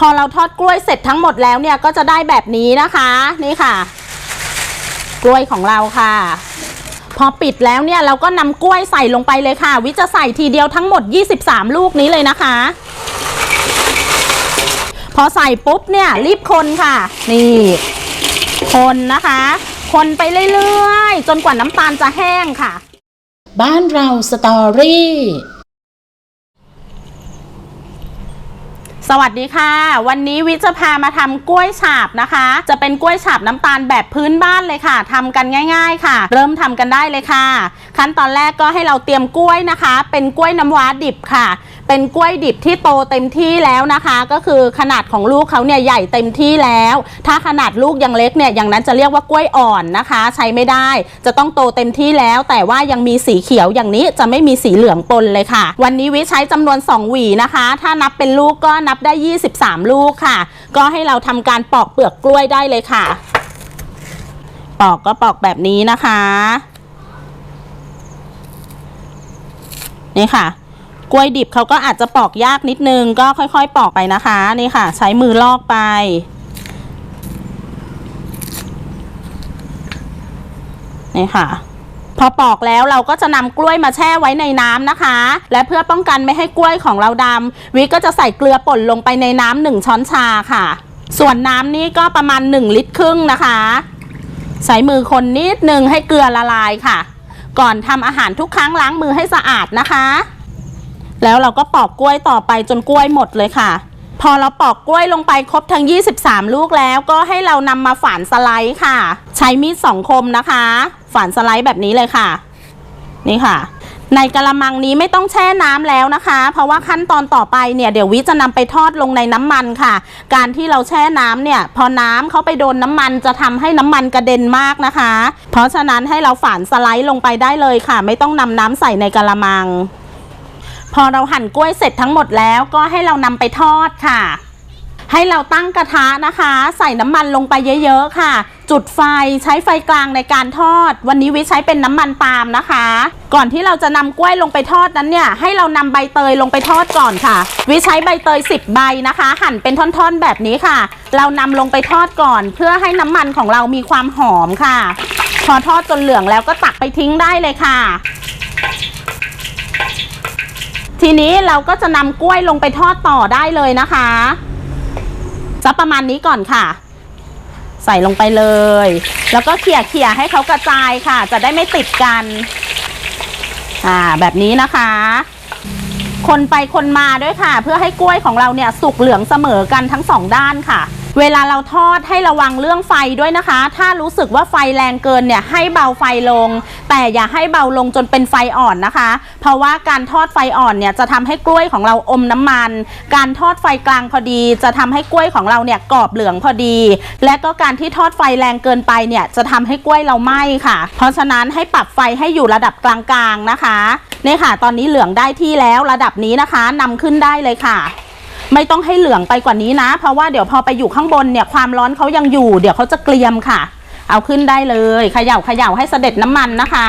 พอเราทอดกล้วยเสร็จทั้งหมดแล้วเนี่ยก็จะได้แบบนี้นะคะนี่ค่ะ กล้วยของเราค่ะ พอปิดแล้วเนี่ยเราก็นำกล้วยใส่ลงไปเลยค่ะ วิจะใส่ทีเดียวทั้งหมด 23 ลูกนี้เลยนะคะ พอใส่ปุ๊บเนี่ยรีบคนค่ะ นี่ คนนะคะ คนไปเรื่อยๆ จนกว่าน้ำตาลจะแห้งค่ะ บ้านเราสตอรี่ สวัสดีค่ะ วันนี้วิจะพามาทำกล้วยฉาบนะคะ จะเป็นกล้วยฉาบน้ำตาลแบบพื้นบ้านเลยค่ะทำกันง่าย ๆ ค่ะ เริ่มทำกันได้เลยค่ะ ขั้นตอนแรกก็ให้เราเตรียมกล้วยนะคะ เป็นกล้วยน้ำว้าดิบค่ะ เป็นกล้วยดิบที่โตเต็มที่แล้วนะคะ ก็คือขนาดของลูกเขาเนี่ยใหญ่เต็มที่แล้ว ถ้าขนาดลูกยังเล็กเนี่ยอย่างนั้นจะเรียกว่ากล้วยอ่อนนะคะ ใช้ไม่ได้ จะต้องโตเต็มที่แล้ว แต่ว่ายังมีสีเขียวอย่างนี้จะไม่มีสีเหลืองปนเลยค่ะ วันนี้วิใช้จำนวน 2 หวีนะคะ ถ้านับเป็นลูกก็นับได้ 23 ลูกค่ะ ก็ให้เราทำการปอกเปลือกกล้วยได้เลยค่ะ ปอกก็ปอกแบบนี้นะคะ นี่ค่ะ กล้วยดิบเขาก็อาจจะปอกยากนิดนึง ก็ค่อยๆ ปอกไปนะคะนี่ค่ะ ใช้มือลอกไป นี่ค่ะพอปอกแล้วเราก็จะนำกล้วยมาแช่ไว้ในน้ำนะคะ และเพื่อป้องกันไม่ให้กล้วยของเราดำวิก็จะใส่เกลือป่นลงไปในน้ำหนึ่งช้อนชาค่ะ ส่วนน้ำนี้ก็ประมาณ 1 ลิตรครึ่งนะคะใช้มือคนนิดนึงให้เกลือละลายค่ะ ก่อนทำอาหารทุกครั้งล้างมือให้สะอาดนะคะ แล้วเราก็ปอกกล้วยต่อไปจนกล้วยหมดเลยค่ะ พอเราปอกกล้วยลงไปครบทั้ง 23 ลูกแล้วก็ให้เรานำมาฝานสไลด์ค่ะ ใช้มีดสองคมนะคะ ฝานสไลด์แบบนี้เลยค่ะ นี่ค่ะ ในกระมังนี้ไม่ต้องแช่น้ำแล้วนะคะ เพราะว่าขั้นตอนต่อไปเนี่ยเดี๋ยววิจะนำไปทอดลงในน้ำมันค่ะ การที่เราแช่น้ำเนี่ย พอน้ำเขาไปโดนน้ำมันจะทำให้น้ำมันกระเด็นมากนะคะ เพราะฉะนั้นให้เราฝานสไลด์ลงไปได้เลยค่ะ ไม่ต้องนำน้ำใส่ในกระมัง พอเราหั่นกล้วยเสร็จทั้งหมดแล้วก็ให้เรานำไปทอดค่ะ ให้เราตั้งกระทะนะคะ ใส่น้ำมันลงไปเยอะๆค่ะ จุดไฟใช้ไฟกลางในการทอด วันนี้วิใช้เป็นน้ำมันปาล์มนะคะ ก่อนที่เราจะนำกล้วยลงไปทอดนั้นเนี่ย ให้เรานำใบเตยลงไปทอดก่อนค่ะ วิใช้ใบเตย 10 ใบนะคะ หั่นเป็นท่อนๆแบบนี้ค่ะ เรานำลงไปทอดก่อน เพื่อให้น้ำมันของเรามีความหอมค่ะ พอทอดจนเหลืองแล้วก็ตักไปทิ้งได้เลยค่ะ ทีนี้เราก็จะนำกล้วยลงไปทอดต่อได้เลยนะคะจะประมาณนี้ก่อนค่ะ ใส่ลงไปเลย แล้วก็เขี่ยเขี่ยให้เขากระจายค่ะ จะได้ไม่ติดกัน อ่า แบบนี้นะคะ คนไปคนมาด้วยค่ะ เพื่อให้กล้วยของเราเนี่ยสุกเหลืองเสมอกันทั้งสองด้านค่ะ เวลาเราทอดให้ระวังเรื่องไฟด้วยนะคะ ถ้ารู้สึกว่าไฟแรงเกินเนี่ยให้เบาไฟลง แต่อย่าให้เบาลงจนเป็นไฟอ่อนนะคะ เพราะว่าการทอดไฟอ่อนเนี่ยจะทำให้กล้วยของเราอมน้ำมัน การทอดไฟกลางพอดี จะทำให้กล้วยของเราเนี่ยกรอบเหลืองพอดี และก็การที่ทอดไฟแรงเกินไปเนี่ยจะทำให้กล้วยเราไหม้ค่ะ เพราะฉะนั้นให้ปรับไฟให้อยู่ระดับกลางๆนะคะเนี่ยค่ะ ตอนนี้เหลืองได้ที่แล้วระดับนี้นะคะนำขึ้นได้เลยค่ะ ไม่ต้องให้เหลืองไปกว่านี้นะ เพราะว่าเดี๋ยวพอไปอยู่ข้างบนเนี่ยความร้อนเขายังอยู่ เดี๋ยวเขาจะเกรียมค่ะ เอาขึ้นได้เลยเขย่าเขย่าให้เสด็จน้ำมันนะคะ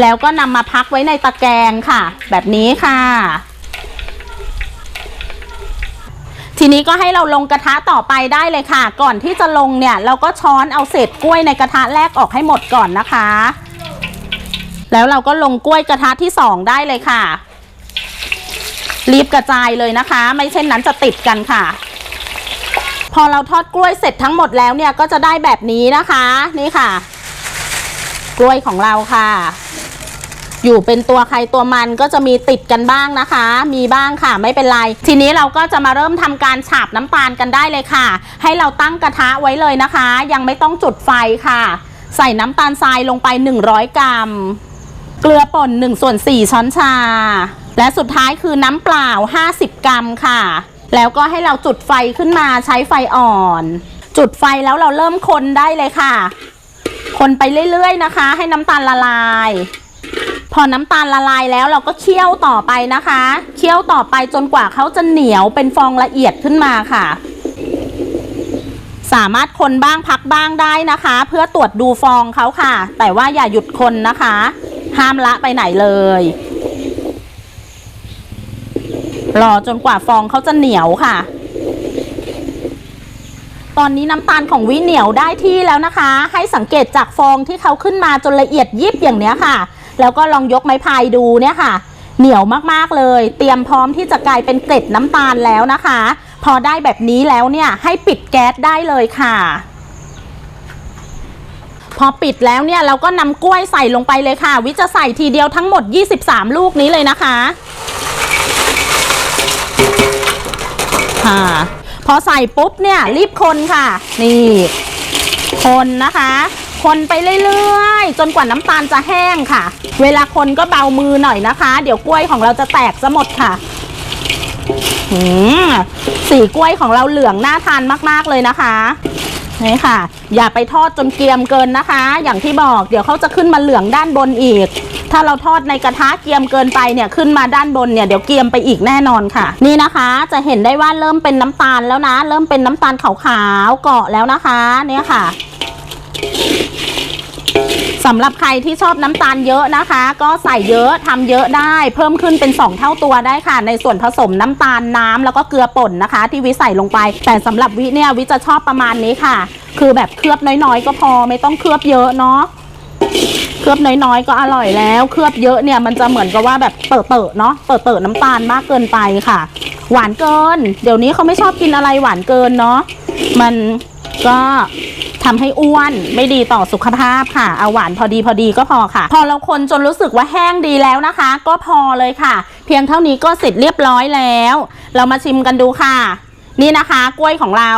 แล้วก็นำมาพักไว้ในตะแกรงค่ะ แบบนี้ค่ะ ทีนี้ก็ให้เราลงกระทะต่อไปได้เลยค่ะ ก่อนที่จะลงเนี่ยเราก็ช้อนเอาเศษกล้วยในกระทะแรกออกให้หมดก่อนนะคะ แล้วเราก็ลงกล้วยกระทะที่สองได้เลยค่ะ รีบกระจายเลยนะคะ ไม่เช่นนั้นจะติดกันค่ะ พอเราทอดกล้วยเสร็จทั้งหมดแล้วเนี่ยก็จะได้แบบนี้นะคะ นี่ค่ะ กล้วยของเราค่ะ อยู่เป็นตัวใครตัวมันก็จะมีติดกันบ้างนะคะ มีบ้างค่ะไม่เป็นไร ทีนี้เราก็จะมาเริ่มทำการฉาบน้ำตาลกันได้เลยค่ะ ให้เราตั้งกระทะไว้เลยนะคะ ยังไม่ต้องจุดไฟค่ะ ใส่น้ำตาลทรายลงไป 100 กรัม เกลือป่น1ส่วน4ช้อนชา และสุดท้ายคือน้ำเปล่า 50 กรัมค่ะ แล้วก็ให้เราจุดไฟขึ้นมาใช้ไฟอ่อน จุดไฟแล้วเราเริ่มคนได้เลยค่ะ คนไปเรื่อยๆนะคะ ให้น้ำตาลละลาย พอน้ำตาลละลายแล้วเราก็เคี่ยวต่อไปนะคะเคี่ยวต่อไปจนกว่าเขาจะเหนียวเป็นฟองละเอียดขึ้นมาค่ะ สามารถคนบ้างพักบ้างได้นะคะ เพื่อตรวจดูฟองเขาค่ะ แต่ว่าอย่าหยุดคนนะคะ ห้ามละไปไหนเลย รอจนกว่าฟองเขาจะเหนียวค่ะ ตอนนี้น้ำตาลของวิเหนียวได้ที่แล้วนะคะ ให้สังเกตจากฟองที่เขาขึ้นมาจนละเอียดยิบอย่างเนี้ยค่ะ แล้วก็ลองยกไม้พายดูเนี่ยค่ะ เหนียวมากๆเลย เตรียมพร้อมที่จะกลายเป็นเกล็ดน้ำตาลแล้วนะคะ พอได้แบบนี้แล้วเนี่ยให้ปิดแก๊สได้เลยค่ะพอปิดแล้วเนี่ยเราก็นำกล้วยใส่ลงไปเลยค่ะ วิจะใส่ทีเดียวทั้งหมด 23 ลูกนี้เลยนะคะ ค่ะ พอใส่ปุ๊บเนี่ยรีบคนค่ะ นี่ คนนะคะ คนไปเรื่อยๆ จนกว่าน้ำตาลจะแห้งค่ะ เวลาคนก็เบามือหน่อยนะคะ เดี๋ยวกล้วยของเราจะแตกซะหมดค่ะหืมสีกล้วยของเราเหลืองน่าทานมาก ๆ เลยนะคะนี่ค่ะ อย่าไปทอดจนเกรียมเกินนะคะ อย่างที่บอกเดี๋ยวเขาจะขึ้นมาเหลืองด้านบนอีก ถ้าเราทอดในกระทะเกียมเกินไปเนี่ยขึ้นมาด้านบนเนี่ยเดี๋ยวเกียมไปอีกแน่นอนค่ะ นี่นะคะจะเห็นได้ว่าเริ่มเป็นน้ำตาลแล้วนะ เริ่มเป็นน้ำตาลขาวๆเกาะแล้วนะคะเนี่ยค่ะสำหรับใครที่ชอบน้ำตาลเยอะนะคะ ก็ใส่เยอะทำเยอะได้ เพิ่มขึ้นเป็น 2 เท่าตัวได้ค่ะ ในส่วนผสมน้ำตาลน้ำแล้วก็เกลือป่นนะคะ ที่วิใส่ลงไป แต่สำหรับวิเนี่ยวิจะชอบประมาณนี้ค่ะ คือแบบเคลือบน้อยๆ ก็พอไม่ต้องเคลือบเยอะเนาะ ลือบน้อยๆ ก็อร่อยแล้ว เคลือบเยอะเนี่ยมันจะเหมือนกับว่าแบบเปิดเปิดเนาะเปิดเปิดน้ำตาลมากเกินไปค่ะ หวานเกิน เดี๋ยวนี้เขาไม่ชอบกินอะไรหวานเกินเนาะมันก็ทำให้อ้วนไม่ดีต่อสุขภาพค่ะเอาหวานพอดีพอดีก็พอค่ะ พอเราคนจนรู้สึกว่าแห้งดีแล้วนะคะ ก็พอเลยค่ะ เพียงเท่านี้ก็เสร็จเรียบร้อยแล้ว เรามาชิมกันดูค่ะ นี่นะคะ กล้วยของเรา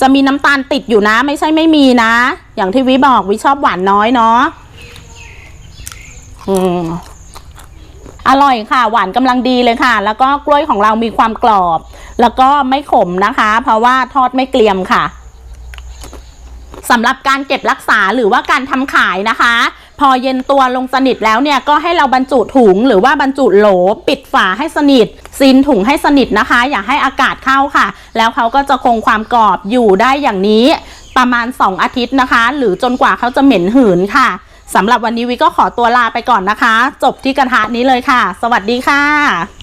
จะมีน้ำตาลติดอยู่นะ ไม่ใช่ไม่มีนะ อย่างที่วิบอกวิชอบหวานน้อยเนาะ อืมอร่อยค่ะ หวานกำลังดีเลยค่ะ แล้วก็กล้วยของเรามีความกรอบ แล้วก็ไม่ขมนะคะ เพราะว่าทอดไม่เกรียมค่ะสำหรับการเก็บรักษาหรือว่าการทำขายนะคะ พอเย็นตัวลงสนิทแล้วเนี่ยก็ให้เราบรรจุถุงหรือว่าบรรจุโหลปิดฝาให้สนิทซีนถุงให้สนิทนะคะ อย่าให้อากาศเข้าค่ะ แล้วเขาก็จะคงความกรอบอยู่ได้อย่างนี้ ประมาณ 2 อาทิตย์นะคะ หรือจนกว่าเขาจะเหม็นหืนค่ะ สำหรับวันนี้วิก็ขอตัวลาไปก่อนนะคะ จบที่กระทะนี้เลยค่ะ สวัสดีค่ะ